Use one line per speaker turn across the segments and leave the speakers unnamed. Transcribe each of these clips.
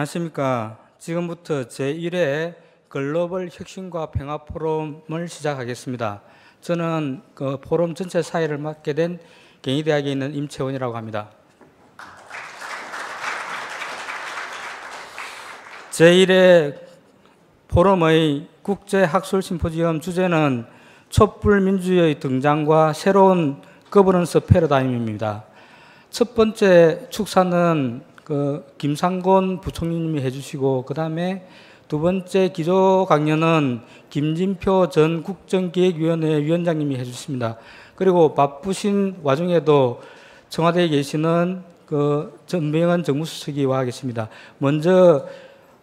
안녕하십니까. 지금부터 제1회 글로벌 혁신과 평화 포럼을 시작하겠습니다. 저는 그 포럼 전체 사회를 맡게 된 경희대학에 있는 임채원이라고 합니다. 제1회 포럼의 국제학술 심포지엄 주제는 촛불 민주주의 등장과 새로운 거버넌스 패러다임입니다. 첫 번째 축사는 그 김상곤 부총리님이 해주시고 그 다음에 두 번째 기조 강연은 김진표 전 국정기획위원회 위원장님이 해주십니다. 그리고 바쁘신 와중에도 청와대에 계시는 그 전병헌 정무수석이 와 계십니다. 먼저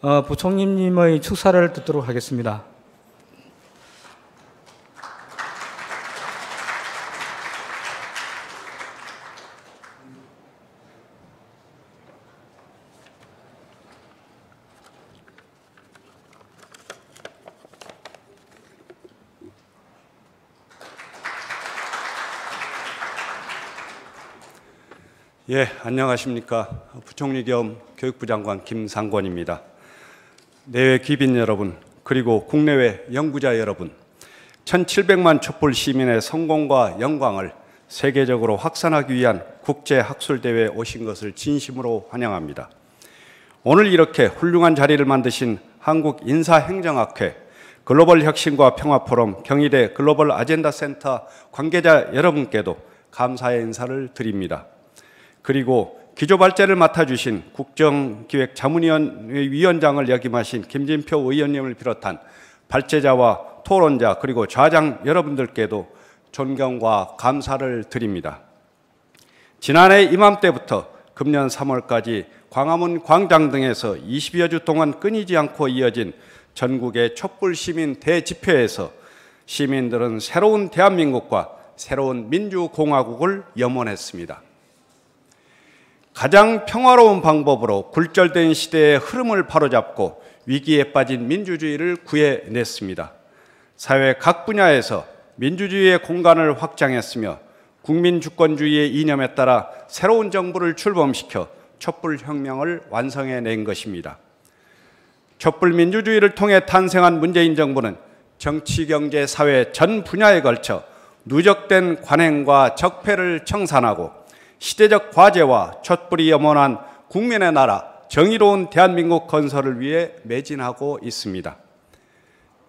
어, 부총리님의 축사를 듣도록 하겠습니다.
예, 안녕하십니까. 부총리 겸 교육부 장관 김상권입니다. 내외 귀빈 여러분, 그리고 국내외 연구자 여러분, 1700만 촛불 시민의 성공과 영광을 세계적으로 확산하기 위한 국제학술대회에 오신 것을 진심으로 환영합니다. 오늘 이렇게 훌륭한 자리를 만드신 한국인사행정학회 글로벌 혁신과 평화 포럼 경희대 글로벌 아젠다 센터 관계자 여러분께도 감사의 인사를 드립니다. 그리고 기조발제를 맡아주신 국정기획자문위원회 위원장을 역임하신 김진표 의원님을 비롯한 발제자와 토론자 그리고 좌장 여러분들께도 존경과 감사를 드립니다. 지난해 이맘때부터 금년 3월까지 광화문 광장 등에서 20여 주 동안 끊이지 않고 이어진 전국의 촛불 시민 대집회에서 시민들은 새로운 대한민국과 새로운 민주공화국을 염원했습니다. 가장 평화로운 방법으로 굴절된 시대의 흐름을 바로잡고 위기에 빠진 민주주의를 구해냈습니다. 사회 각 분야에서 민주주의의 공간을 확장했으며 국민 주권주의의 이념에 따라 새로운 정부를 출범시켜 촛불 혁명을 완성해낸 것입니다. 촛불 민주주의를 통해 탄생한 문재인 정부는 정치, 경제, 사회 전 분야에 걸쳐 누적된 관행과 적폐를 청산하고 시대적 과제와 촛불이 염원한 국민의 나라 정의로운 대한민국 건설을 위해 매진하고 있습니다.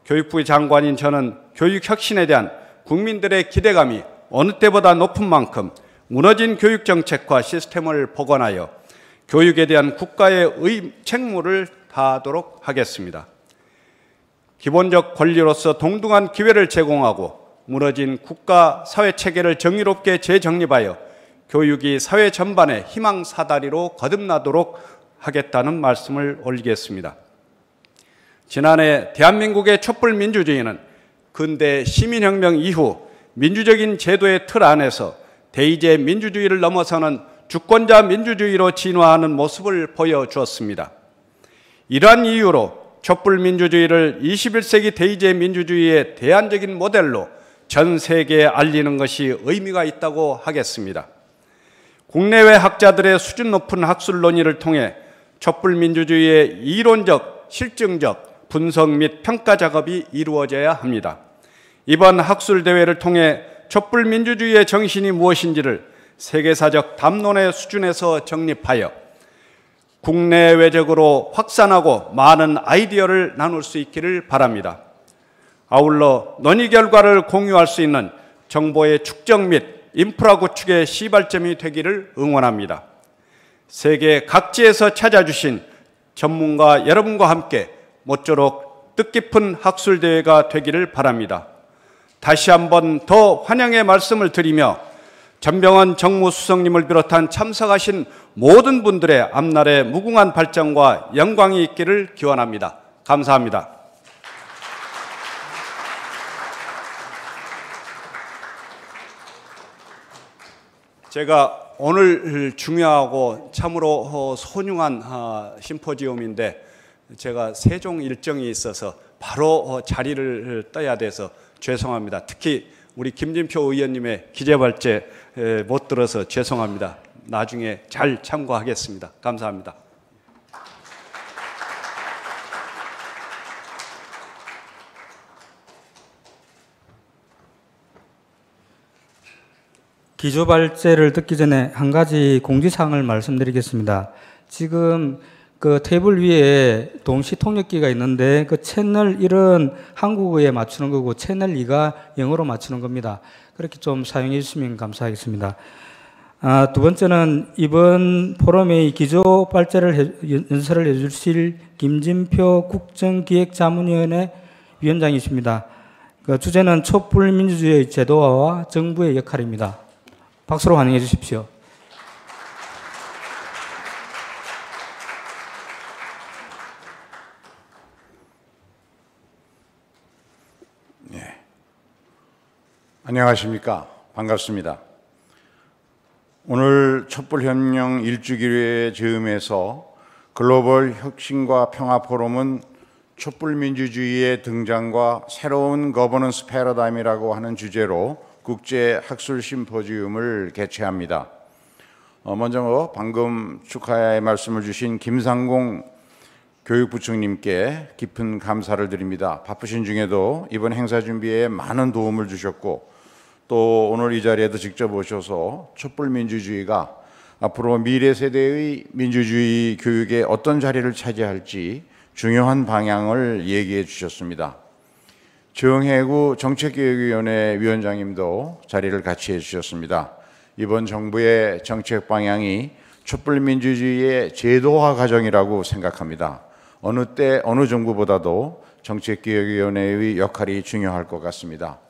교육부 장관인 저는 교육 혁신에 대한 국민들의 기대감이 어느 때보다 높은 만큼 무너진 교육 정책과 시스템을 복원하여 교육에 대한 국가의 의 책무를 다하도록 하겠습니다. 기본적 권리로서 동등한 기회를 제공하고 무너진 국가 사회 체계를 정의롭게 재정립하여 교육이 사회 전반의 희망 사다리로 거듭나도록 하겠다는 말씀을 올리겠습니다. 지난해 대한민국의 촛불 민주주의는 근대 시민혁명 이후 민주적인 제도의 틀 안에서 대의제 민주주의를 넘어서는 주권자 민주주의로 진화하는 모습을 보여주었습니다. 이러한 이유로 촛불 민주주의를 21세기 대의제 민주주의의 대안적인 모델로 전 세계에 알리는 것이 의미가 있다고 하겠습니다. 국내외 학자들의 수준 높은 학술 논의를 통해 촛불 민주주의의 이론적, 실증적 분석 및 평가 작업이 이루어져야 합니다. 이번 학술 대회를 통해 촛불 민주주의의 정신이 무엇인지를 세계사적 담론의 수준에서 정립하여 국내외적으로 확산하고 많은 아이디어를 나눌 수 있기를 바랍니다. 아울러 논의 결과를 공유할 수 있는 정보의 축적 및 인프라 구축의 시발점이 되기를 응원합니다. 세계 각지에서 찾아주신 전문가 여러분과 함께 모쪼록 뜻깊은 학술대회가 되기를 바랍니다. 다시 한번 더 환영의 말씀을 드리며 전병헌 정무수석님을 비롯한 참석하신 모든 분들의 앞날의 무궁한 발전과 영광이 있기를 기원합니다. 감사합니다. 제가 오늘 중요하고 참으로 소중한 어, 심포지움인데 제가 세종 일정이 있어서 바로 어, 자리를 떠야 돼서 죄송합니다. 특히 우리 김진표 의원님의 기재발제 못 들어서 죄송합니다. 나중에 잘 참고하겠습니다. 감사합니다.
기조발제를 듣기 전에 한 가지 공지사항을 말씀드리겠습니다. 지금 그 테이블 위에 동시 통역기가 있는데 그 채널 1은 한국어에 맞추는 거고 채널 2가 영어로 맞추는 겁니다. 그렇게 좀 사용해 주시면 감사하겠습니다. 아, 두 번째는 이번 포럼의 기조 발제를 연설을 해주실 김진표 국정기획자문위원회 위원장이십니다. 그 주제는 촛불 민주주의의 제도화와 정부의 역할입니다. 박수로 환영해 주십시오.
안녕하십니까. 반갑습니다. 오늘 촛불혁명 일주기의 즈음에서 글로벌 혁신과 평화 포럼은 촛불민주주의의 등장과 새로운 거버넌스 패러다임이라고 하는 주제로 국제 학술 심포지움을 개최합니다. 어, 먼저 방금 축하의 말씀을 주신 김상공 교육부총님께 깊은 감사를 드립니다. 바쁘신 중에도 이번 행사 준비에 많은 도움을 주셨고 또 오늘 이 자리에도 직접 오셔서 촛불 민주주의가 앞으로 미래 세대의 민주주의 교육에 어떤 자리를 차지할지 중요한 방향을 얘기해 주셨습니다. 정혜구 정책교육위원회 위원장님도 자리를 같이 해주셨습니다. 이번 정부의 정책 방향이 촛불 민주주의의 제도화 과정이라고 생각합니다. 어느 때 어느 정부보다도 정책기획위원회의 역할이 중요할 것 같습니다.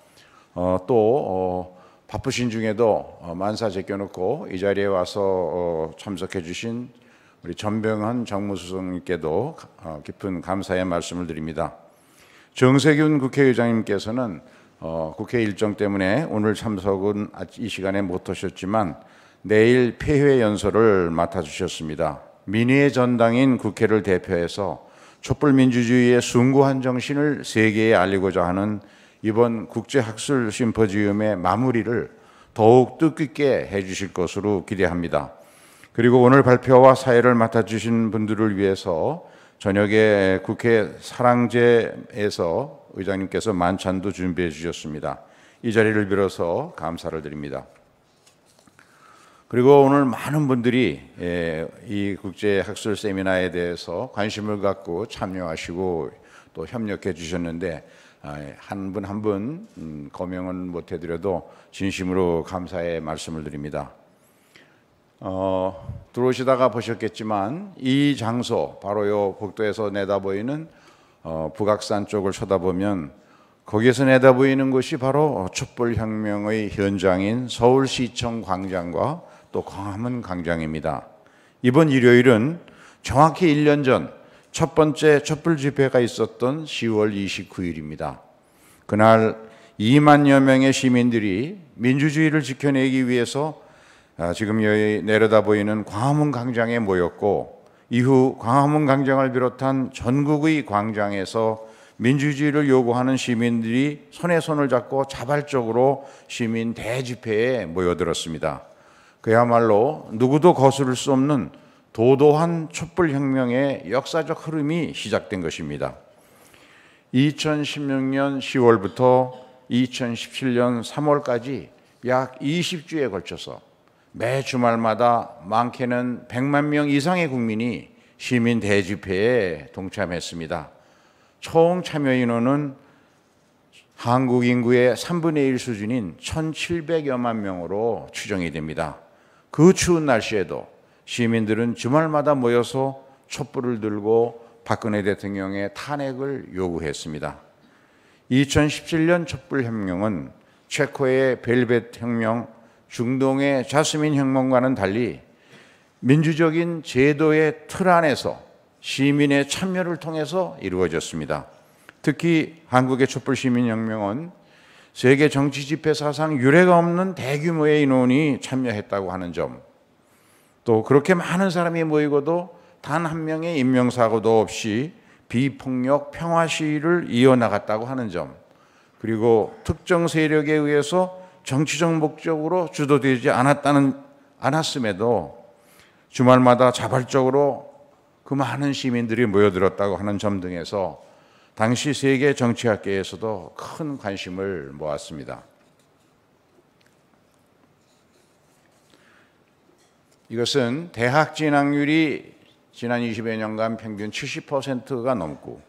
어, 또 어, 바쁘신 중에도 어, 만사 제껴놓고 이 자리에 와서 어, 참석해 주신 우리 전병헌 정무수석님께도 어, 깊은 감사의 말씀을 드립니다. 정세균 국회의장님께서는 어, 국회 일정 때문에 오늘 참석은 아- 이 시간에 못 오셨지만 내일 폐회 연설을 맡아주셨습니다. 민의의 전당인 국회를 대표해서 촛불 민주주의의 숭고한 정신을 세계에 알리고자 하는 이번 국제학술 심포지움의 마무리를 더욱 뜻깊게 해주실 것으로 기대합니다. 그리고 오늘 발표와 사회를 맡아주신 분들을 위해서 저녁에 국회 사랑제에서 의장님께서 만찬도 준비해 주셨습니다. 이 자리를 빌어서 감사를 드립니다. 그리고 오늘 많은 분들이 예, 이 국제 학술 세미나에 대해서 관심을 갖고 참여하시고 또 협력해 주셨는데 아, 한분 한 분 거명은 못 해드려도 진심으로 감사의 말씀을 드립니다. 어, 들어오시다가 보셨겠지만 이 장소 바로 요 복도에서 내다 보이는 어, 북악산 쪽을 쳐다보면 거기에서 내다 보이는 곳이 바로 촛불혁명의 현장인 서울시청 광장과 또 광화문 광장입니다. 이번 일요일은 정확히 1년 전 첫 번째 촛불 집회가 있었던 10월 29일입니다. 그날 2만여 명의 시민들이 민주주의를 지켜내기 위해서 아, 지금 여기 내려다 보이는 광화문 광장에 모였고 이후 광화문 광장을 비롯한 전국의 광장에서 민주주의를 요구하는 시민들이 손에 손을 잡고 자발적으로 시민 대집회에 모여들었습니다. 그야말로 누구도 거스를 수 없는 도도한 촛불혁명의 역사적 흐름이 시작된 것입니다. 2016년 10월부터 2017년 3월까지 약 20주에 걸쳐서 매 주말마다 많게는 100만 명 이상의 국민이 시민 대집회에 동참했습니다. 총 참여 인원은 한국 인구의 3분의 1 수준인 1,700여만 명으로 추정이 됩니다. 그 추운 날씨에도 시민들은 주말마다 모여서 촛불을 들고 박근혜 대통령의 탄핵을 요구했습니다. 2017년 촛불혁명은 체코의 벨벳 혁명, 중동의 자스민 혁명과는 달리 민주적인 제도의 틀 안에서 시민의 참여를 통해서 이루어졌습니다. 특히 한국의 촛불 시민 혁명은 세계 정치 집회 사상 유례가 없는 대규모의 인원이 참여했다고 하는 점, 또 그렇게 많은 사람이 모이고도 단 한 명의 인명사고도 없이 비폭력 평화 시위를 이어나갔다고 하는 점, 그리고 특정 세력에 의해서 정치적 목적으로 주도되지 않았다는 않았음에도 주말마다 자발적으로 그 많은 시민들이 모여들었다고 하는 점 등에서 당시 세계 정치학계에서도 큰 관심을 모았습니다. 이것은 대학 진학률이 지난 20여 년간 평균 70%가 넘고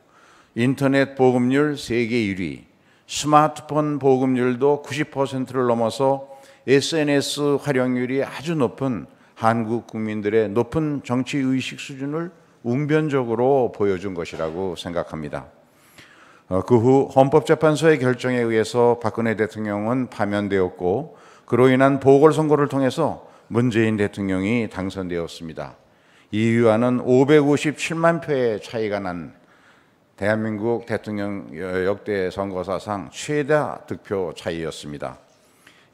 인터넷 보급률 세계 1위, 스마트폰 보급률도 90%를 넘어서 SNS 활용률이 아주 높은 한국 국민들의 높은 정치 의식 수준을 웅변적으로 보여준 것이라고 생각합니다. 어, 그후 헌법재판소의 결정에 의해서 박근혜 대통령은 파면되었고 그로 인한 보궐선거를 통해서 문재인 대통령이 당선되었습니다. 이위와는 557만 표의 차이가 난 대한민국 대통령 역대 선거사상 최다 득표 차이였습니다.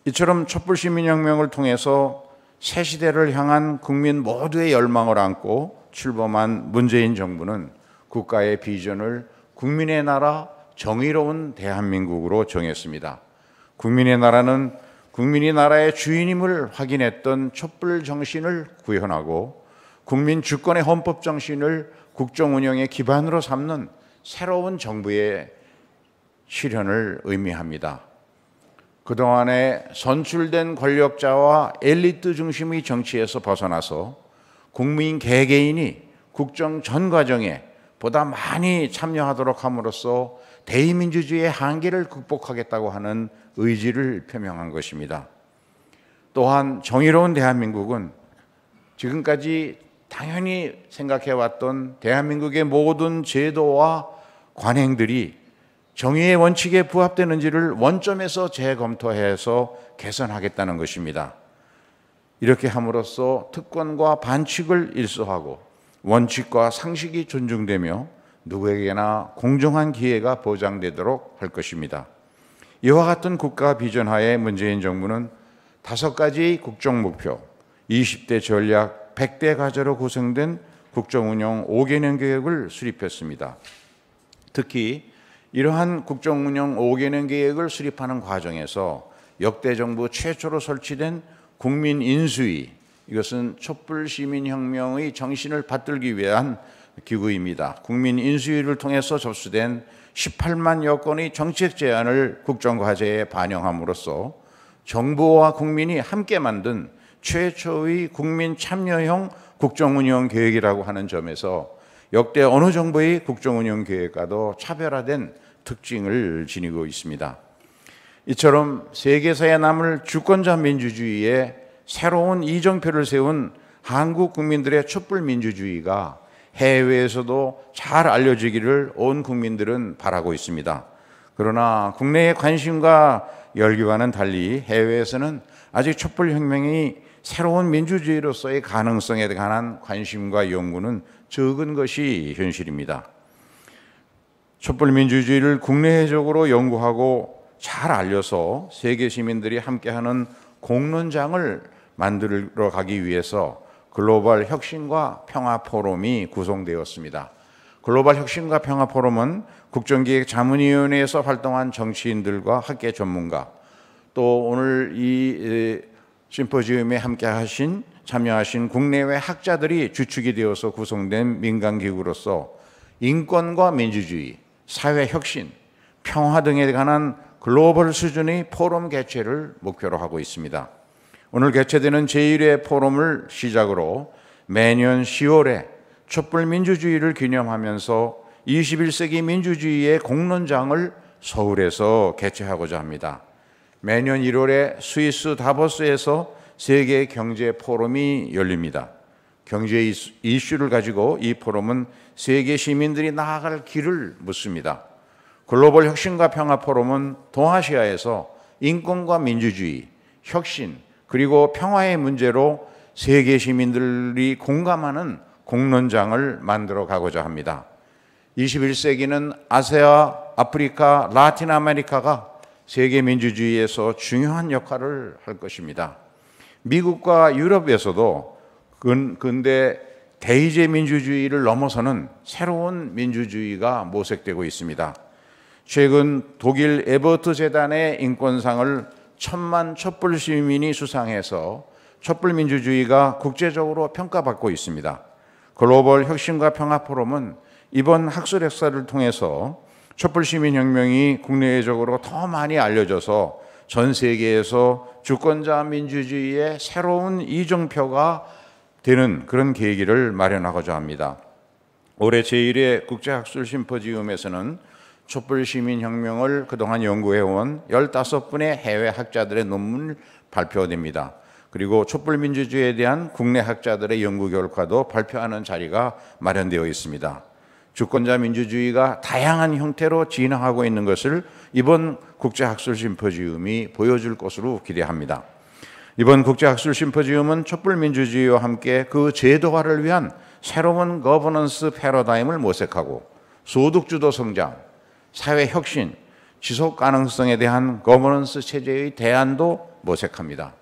이처럼 촛불 시민혁명을 통해서 새 시대를 향한 국민 모두의 열망을 안고 출범한 문재인 정부는 국가의 비전을 국민의 나라 정의로운 대한민국으로 정했습니다. 국민의 나라는 국민이 나라의 주인임을 확인했던 촛불 정신을 구현하고 국민 주권의 헌법 정신을 국정 운영의 기반으로 삼는 새로운 정부의 실현을 의미합니다. 그동안에 선출된 권력자와 엘리트 중심의 정치에서 벗어나서 국민 개개인이 국정 전 과정에 보다 많이 참여하도록 함으로써 대의민주주의의 한계를 극복하겠다고 하는 의지를 표명한 것입니다. 또한 정의로운 대한민국은 지금까지 당연히 생각해왔던 대한민국의 모든 제도와 관행들이 정의의 원칙에 부합되는지를 원점에서 재검토해서 개선하겠다는 것입니다. 이렇게 함으로써 특권과 반칙을 일소하고 원칙과 상식이 존중되며 누구에게나 공정한 기회가 보장되도록 할 것입니다. 이와 같은 국가 비전하에 문재인 정부는 다섯 가지 국정 목표, 20대 전략, 100대 과제로 구성된 국정운영 5개년 계획을 수립했습니다. 특히 이러한 국정운영 5개년 계획을 수립하는 과정에서 역대 정부 최초로 설치된 국민 인수위 이것은 촛불 시민 혁명의 정신을 받들기 위한 기구입니다. 국민 인수위를 통해서 접수된 18만여 건의 정책 제안을 국정과제에 반영함으로써 정부와 국민이 함께 만든 최초의 국민 참여형 국정운영 계획이라고 하는 점에서 역대 어느 정부의 국정운영 계획과도 차별화된 특징을 지니고 있습니다. 이처럼 세계사에 남을 주권자 민주주의에 새로운 이정표를 세운 한국 국민들의 촛불 민주주의가 해외에서도 잘 알려지기를 온 국민들은 바라고 있습니다. 그러나 국내의 관심과 열기와는 달리 해외에서는 아직 촛불 혁명이 새로운 민주주의로서의 가능성에 관한 관심과 연구는 적은 것이 현실입니다. 촛불 민주주의를 국내적으로 연구하고 잘 알려서 세계 시민들이 함께하는 공론장을 만들어 가기 위해서 글로벌 혁신과 평화 포럼이 구성되었습니다. 글로벌 혁신과 평화 포럼은 국정기획 자문위원회에서 활동한 정치인들과 학계 전문가 또 오늘 이 심포지움에 함께 하신 참여하신 국내외 학자들이 주축이 되어서 구성된 민간 기구로서 인권과 민주주의, 사회 혁신, 평화 등에 관한 글로벌 수준의 포럼 개최를 목표로 하고 있습니다. 오늘 개최되는 제1회 포럼을 시작으로 매년 10월에 촛불 민주주의를 기념하면서 21세기 민주주의의 공론장을 서울에서 개최하고자 합니다. 매년 1월에 스위스 다보스에서 세계 경제 포럼이 열립니다. 경제 이슈를 가지고 이 포럼은 세계 시민들이 나아갈 길을 묻습니다. 글로벌 혁신과 평화 포럼은 동아시아에서 인권과 민주주의, 혁신, 그리고 평화의 문제로 세계 시민들이 공감하는 공론장을 만들어 가고자 합니다. 21세기는 아세아, 아프리카, 라틴 아메리카가 세계 민주주의에서 중요한 역할을 할 것입니다. 미국과 유럽에서도 근대 대의제 민주주의를 넘어서는 새로운 민주주의가 모색되고 있습니다. 최근 독일 에버트 재단의 인권상을 천만 촛불 시민이 수상해서 촛불 민주주의가 국제적으로 평가받고 있습니다. 글로벌 혁신과 평화 포럼은 이번 학술 역사를 통해서 촛불 시민 혁명이 국내적으로 더 많이 알려져서 전 세계에서 주권자 민주주의의 새로운 이정표가 되는 그런 계기를 마련하고자 합니다. 올해 제1회 국제학술 심포지움에서는 촛불 시민 혁명을 그동안 연구해온 15분의 해외 학자들의 논문을 발표됩니다. 그리고 촛불 민주주의에 대한 국내 학자들의 연구 결과도 발표하는 자리가 마련되어 있습니다. 주권자 민주주의가 다양한 형태로 진화하고 있는 것을 이번 국제학술 심포지움이 보여줄 것으로 기대합니다. 이번 국제학술 심포지움은 촛불 민주주의와 함께 그 제도화를 위한 새로운 거버넌스 패러다임을 모색하고 소득주도 성장, 사회 혁신, 지속 가능성에 대한 거버넌스 체제의 대안도 모색합니다.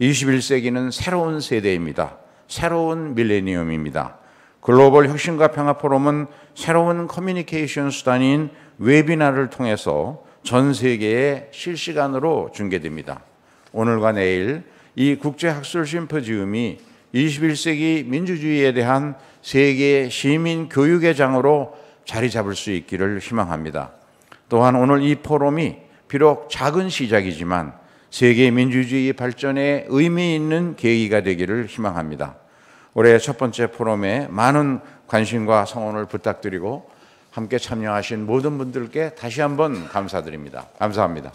21세기는 새로운 세대입니다. 새로운 밀레니엄입니다. 글로벌 혁신과 평화 포럼은 새로운 커뮤니케이션 수단인 웨비나를 통해서 전 세계에 실시간으로 중계됩니다. 오늘과 내일 이 국제학술 심포지움이 21세기 민주주의에 대한 세계 시민 교육의 장으로 자리 잡을 수 있기를 희망합니다. 또한 오늘 이 포럼이 비록 작은 시작이지만 세계 민주주의 발전에 의미 있는 계기가 되기를 희망합니다. 올해 첫 번째 포럼에 많은 관심과 성원을 부탁드리고 함께 참여하신 모든 분들께 다시 한번 감사드립니다. 감사합니다.